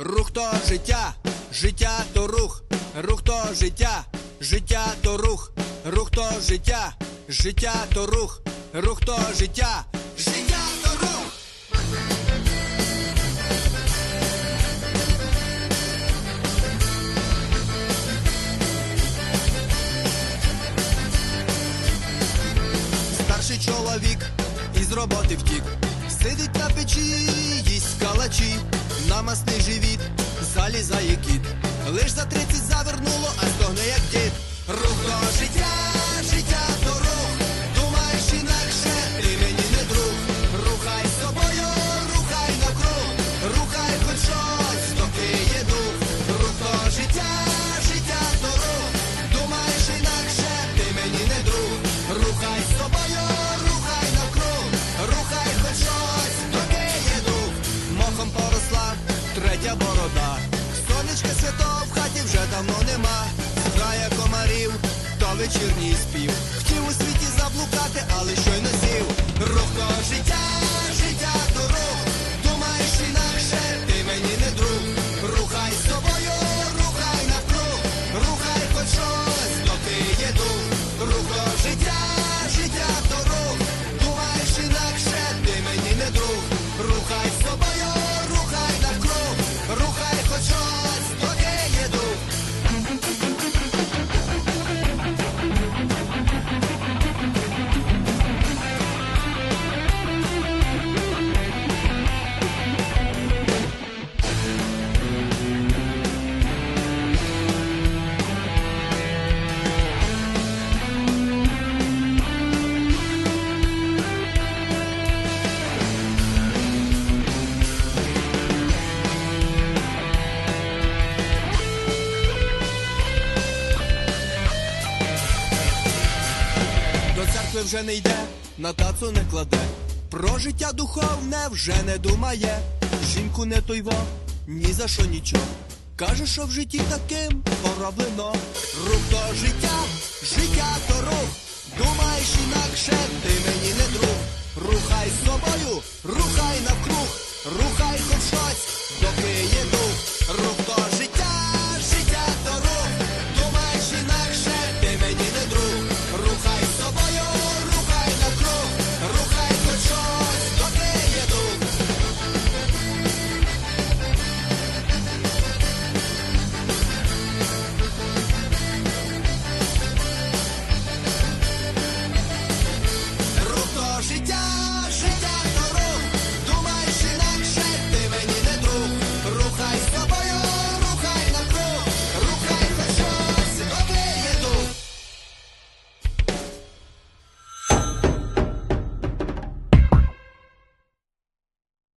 Рух то життя, життя то рух, рух то життя, життя то рух, рух то життя, життя то рух, рух то життя, життя то рух. Старший чоловік із роботи втік, сидить на печі, їсть калачі, намасний живіт, залізає кіт. Лиш за тридцять завернуло, а стогне як дід. Рух життя, життя давно нема. Грає комарів, то вечірній спів. Хотів у світі заблукати, але щойно сів. Рухо життя церкви вже не йде, на тацу не кладе. Про життя духовне вже не думає. Жінку не тойво, ні за що нічого. Каже, що в житті таким пороблено. Рух до життя, життя то рух. Думаєш інакше, ти мені не друг. Рухай собою, рухай навкруг, рухай.